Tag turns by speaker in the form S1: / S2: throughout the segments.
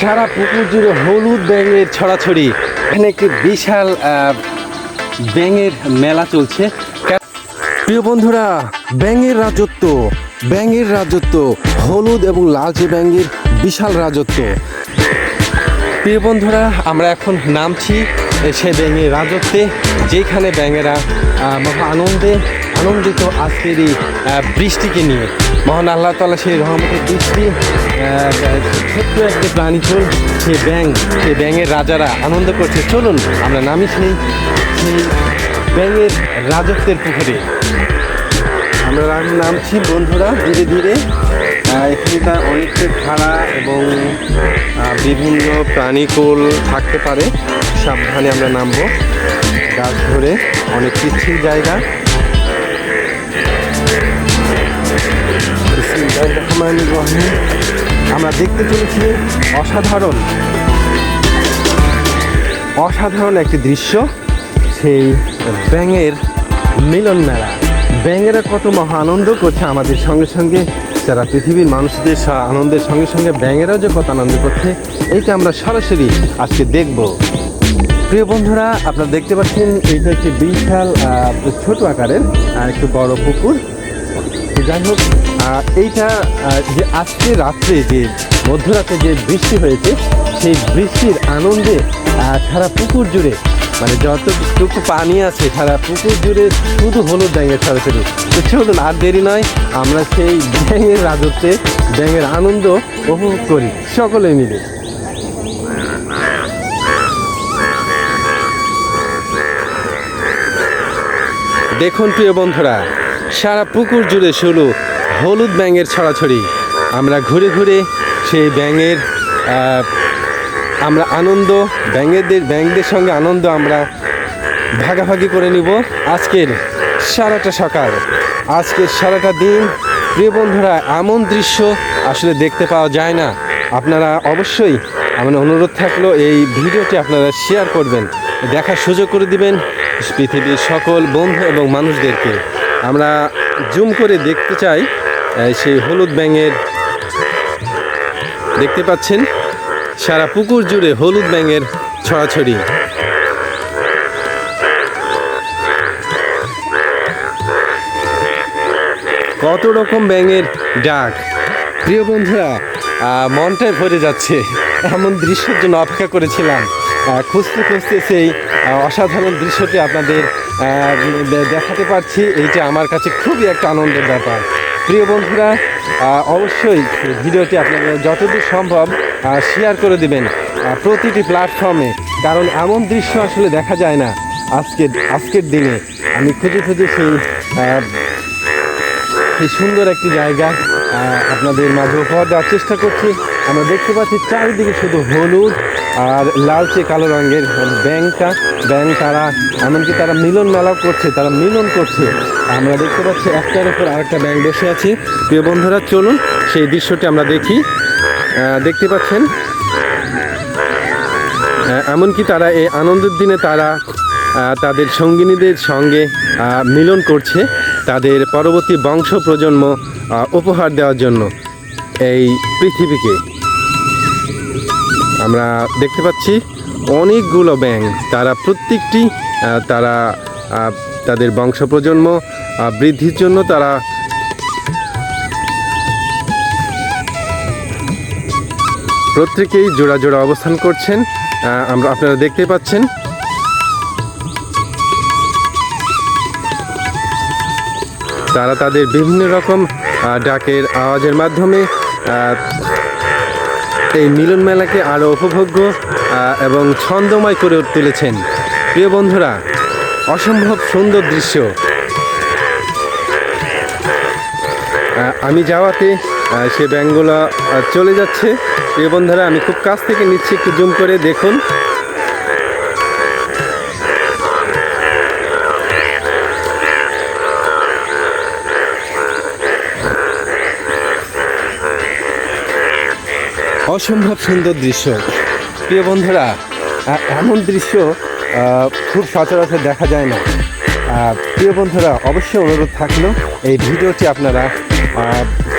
S1: সারা পুকুর জুড়ে হলুদ ব্যাঙের ছড়াছড়ি। এখানে একটি বিশাল ব্যাঙের মেলা চলছে। প্রিয় বন্ধুরা, ব্যাঙের রাজত্ব ব্যাঙের রাজত্ব, হলুদ এবং লালচে ব্যাঙের বিশাল রাজত্ব। প্রিয় বন্ধুরা, আমরা এখন নামছি সে ব্যাঙের রাজত্বে, যেখানে ব্যাঙেরা আনন্দে আনন্দিত আজকের এই বৃষ্টিকে নিয়ে। মহান আল্লাহ তালা সেই রহমতের বৃষ্টি ছোট্ট একটি প্রাণী চল সে ব্যাং সেই ব্যাঙের রাজারা আনন্দ করছে। চলুন আমরা নামি সেই সেই ব্যাঙের রাজত্বের পুকুরে। আমরা নামছি বন্ধুরা ধীরে ধীরে। আহ, এখানকার অনেকটা খাড়া এবং বিভিন্ন প্রাণীকুল থাকতে পারে। সাবধানে আমরা নামবো। গাছ ধরে অনেক পিচ্ছিল জায়গা। আমরা দেখতে চলেছি অসাধারণ অসাধারণ একটি দৃশ্য, সেই ব্যাঙের মিলন মেলা। ব্যাঙেরা কত মহা আনন্দ করছে আমাদের সঙ্গে সঙ্গে, যারা পৃথিবীর মানুষদের আনন্দের সঙ্গে সঙ্গে ব্যাঙেরাও যে কত আনন্দ করছে, এইটা আমরা সরাসরি আজকে দেখব। প্রিয় বন্ধুরা, আপনারা দেখতে পাচ্ছেন, এইটা একটি বিশাল ছোট আকারের একটু বড় পুকুর। যাই হোক এইটা যে আজকে রাত্রে যে মধ্যরাতে যে বৃষ্টি হয়েছে, সেই বৃষ্টির আনন্দে সারা পুকুর জুড়ে মানে যতটুকু পানি আছে, সারা পুকুর জুড়ে শুধু হলুদ ব্যাঙের ছড়াছড়ি তো চলুন, আর দেরি নয়, আমরা সেই ব্যাঙের রাজত্বে, ব্যাঙের আনন্দ উপভোগ করি, সকলে মিলে। দেখুন, প্রিয় বন্ধুরা সারা পুকুর জুড়ে শুরু হলুদ ব্যাঙের ছড়াছড়ি। আমরা ঘুরে ঘুরে সেই ব্যাঙের আমরা আনন্দ, ব্যাঙেদের, ব্যাঙদের সঙ্গে আনন্দ আমরা ভাগাভাগি করে নিব আজকের সারাটা সকাল। আজকের সারাটা দিন। প্রিয় বন্ধুরা, এমন দৃশ্য আসলে দেখতে পাওয়া যায় না। আপনারা অবশ্যই আমার অনুরোধ থাকল এই ভিডিওটি আপনারা শেয়ার করবেন, দেখার সুযোগ করে দিবেন পৃথিবীর সকল বন্ধু এবং মানুষদেরকে। আমরা জুম করে দেখতে চাই সেই হলুদ ব্যাঙের। দেখতে পাচ্ছেন সারা পুকুর জুড়ে হলুদ ব্যাঙের ছড়াছড়ি। কত রকম ব্যাঙের ডাক। প্রিয় বন্ধুরা আহ, মনটাই ভরে যাচ্ছে। এমন দৃশ্যের জন্য অপেক্ষা করেছিলাম। খুঁজতে খুঁজতে সেই অসাধারণ দৃশ্যটি আপনাদের দেখাতে পারছি, এইটা আমার কাছে খুবই একটা আনন্দের ব্যাপার। প্রিয় বন্ধুরা অবশ্যই ভিডিওটি আপনাদের যতদূর সম্ভব শেয়ার করে দিবেন প্রতিটি প্ল্যাটফর্মে কারণ এমন দৃশ্য আসলে দেখা যায় না আজকের আজকের দিনে। আমি খুঁজে খুঁজে সেই এই সুন্দর একটি জায়গা আপনাদের মাঝে উপহার দেওয়ার চেষ্টা করছি। আমরা দেখতে পাচ্ছি চারিদিকে শুধু হলুদ আর লালচে কালো রঙের ব্যাংকটা, ব্যাংক তারা, এমনকি তারা মিলন মেলাও করছে, তারা মিলন করছে। আমরা দেখতে পাচ্ছি একটার উপর আরেকটা ব্যাংক বসে আছি। প্রিয় বন্ধুরা, চলুন সেই দৃশ্যটি আমরা দেখি। দেখতে পাচ্ছেন? এমনকি তারা এই আনন্দের দিনে তারা তাদের সঙ্গিনীদের সঙ্গে মিলন করছে তাদের পরবর্তী বংশ প্রজন্ম উপহার দেওয়ার জন্য এই পৃথিবীকে। আমরা দেখতে পাচ্ছি অনেকগুলো ব্যাং তারা প্রত্যেকটি তারা তাদের বংশ প্রজন্ম বৃদ্ধির জন্য তারা প্রত্যেকেই জোড়া জোড়া অবস্থান করছেন। আমরা আপনারা দেখতে পাচ্ছেন। তারা তাদের বিভিন্ন রকম ডাকের আওয়াজের মাধ্যমে এই মিলন মেলাকে আরও উপভোগ্য এবং ছন্দময় করে তুলেছেন। প্রিয় বন্ধুরা, অসম্ভব সুন্দর দৃশ্য। আমি যাওয়াতে সে ব্যাঙ্গলা চলে যাচ্ছে। প্রিয় বন্ধুরা, আমি খুব কাছ থেকে নিচ্ছি, একটু জুম করে দেখুন। অসম্ভব সুন্দর দৃশ্য। প্রিয় বন্ধুরা এমন দৃশ্য খুব সচরাচর দেখা যায় না। প্রিয় বন্ধুরা, অবশ্যই অনুরোধ থাকল, এই ভিডিওটি আপনারা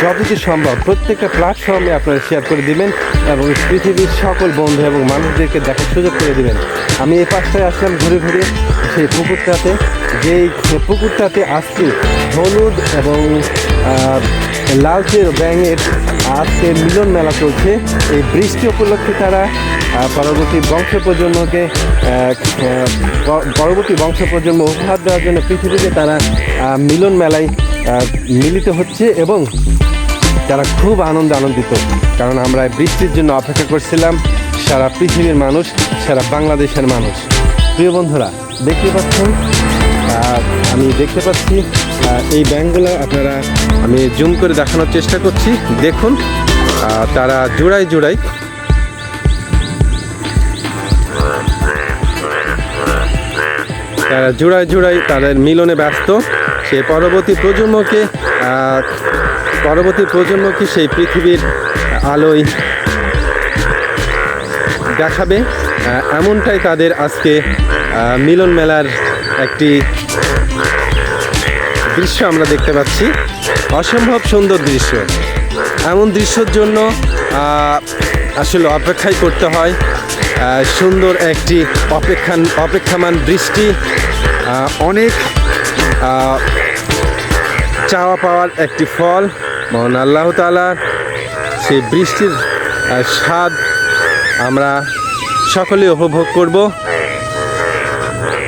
S1: যতটুকু সম্ভব প্রত্যেকটা প্ল্যাটফর্মে আপনারা শেয়ার করে দিবেন এবং পৃথিবীর সকল বন্ধু এবং মানুষদেরকে দেখার সুযোগ করে দিবেন। আমি এই পাশটায় আসলাম ঘুরে ঘুরে, সেই পুকুরটাতে, যেই পুকুরটাতে আসছি, হলুদ এবং লালচের ব্যাঙের আজকে মিলন মেলা চলছে। এই বৃষ্টি উপলক্ষে তারা পরবর্তী বংশ প্রজন্মকে পরবর্তী বংশ প্রজন্ম উপহার দেওয়ার জন্য পৃথিবীতে তারা মিলন মেলায় মিলিত হচ্ছে এবং তারা খুব আনন্দ আনন্দিত। কারণ আমরা বৃষ্টির জন্য অপেক্ষা করছিলাম, সারা পৃথিবীর মানুষ, সারা বাংলাদেশের মানুষ। প্রিয় বন্ধুরা, দেখতে পাচ্ছেন আমি দেখতে পাচ্ছি এই ব্যাংকগুলো আপনারা, আমি জুম করে দেখানোর চেষ্টা করছি। দেখুন তারা জোড়ায় জোড়ায়। তারা জোড়ায় জোড়ায় তাদের মিলনে ব্যস্ত। সে পরবর্তী প্রজন্মকে পরবর্তী প্রজন্মকে সেই পৃথিবীর আলোয় দেখাবে। এমনটাই তাদের আজকে মিলন মেলার একটি দৃশ্য আমরা দেখতে পাচ্ছি। অসম্ভব সুন্দর দৃশ্য। এমন দৃশ্যর জন্য আসলে অপেক্ষাই করতে হয় সুন্দর একটি অপেক্ষা অপেক্ষামান বৃষ্টি অনেক চাওয়া পাওয়ার একটি ফল। মহান আল্লাহ তালার সেই বৃষ্টির স্বাদ আমরা সকলে উপভোগ করব।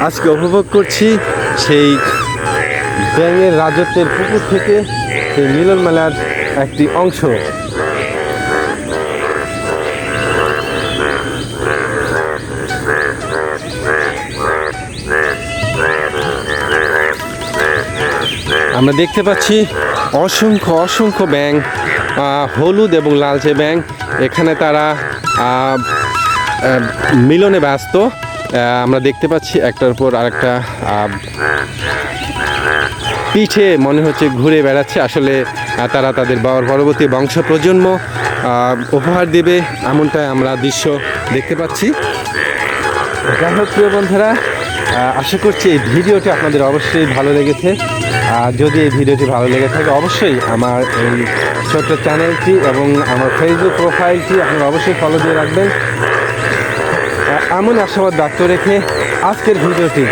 S1: আজকে উপভোগ করছি সেই ব্যাঙের রাজত্বের পুকুর থেকে সেই মিলন মেলার একটি অংশ। আমরা দেখতে পাচ্ছি অসংখ্য অসংখ্য ব্যাং হলুদ এবং লালচে ব্যাং এখানে তারা মিলনে ব্যস্ত। আমরা দেখতে পাচ্ছি একটার পর আরেকটা পিঠে মনে হচ্ছে ঘুরে বেড়াচ্ছে। আসলে তারা তাদের বাবার পরবর্তী বংশ প্রজন্ম উপহার দেবে এমনটাই আমরা দৃশ্য দেখতে পাচ্ছি। যাই হোক, প্রিয় বন্ধুরা আশা করছি এই ভিডিওটি আপনাদের অবশ্যই ভালো লেগেছে। আর যদি এই ভিডিওটি ভালো লেগে থাকে, অবশ্যই আমার এই ছোট্ট চ্যানেলটি এবং আমার ফেসবুক প্রোফাইলটি আপনারা অবশ্যই ফলো দিয়ে রাখবেন। এমন আশাবাদ ব্যক্ত রেখে আজকের ভিডিওটি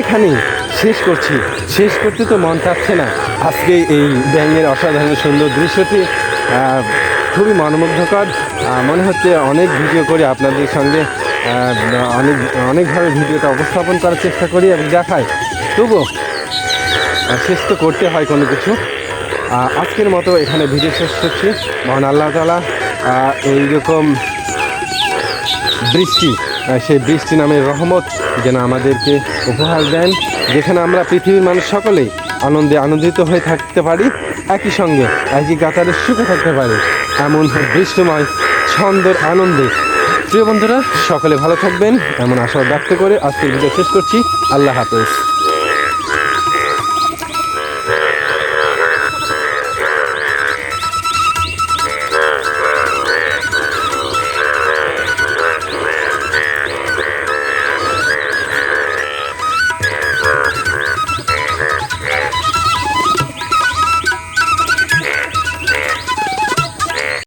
S1: এখানেই শেষ করছি। শেষ করতে তো মন চাচ্ছে না। আজকে এই ব্যাঙের অসাধারণ সুন্দর দৃশ্যটি খুবই মনোমুগ্ধকর। মনে হচ্ছে অনেক ভিডিও করে আপনাদের সঙ্গে অনেক, অনেকভাবে ভিডিওটা উপস্থাপন করার চেষ্টা করি এবং দেখাই। তবুও শেষ তো করতে হয় কোনো কিছু। আজকের মতো এখানে ভিডিও শেষ করছি। মহান আল্লাহ তালা এইরকম বৃষ্টি সেই বৃষ্টি নামের রহমত যেন আমাদেরকে উপহার দেন, যেখানে আমরা পৃথিবীর মানুষ সকলেই আনন্দে আনন্দিত হয়ে থাকতে পারি, একই সঙ্গে একই গাতারে সুখে থাকতে পারি। এমন বৃষ্টিময় ছন্দর আনন্দে। প্রিয় বন্ধুরা, সকলে ভালো থাকবেন, এমন আশা ব্যক্ত করে আজকের ভিডিও শেষ করছি। আল্লাহ হাফেজ।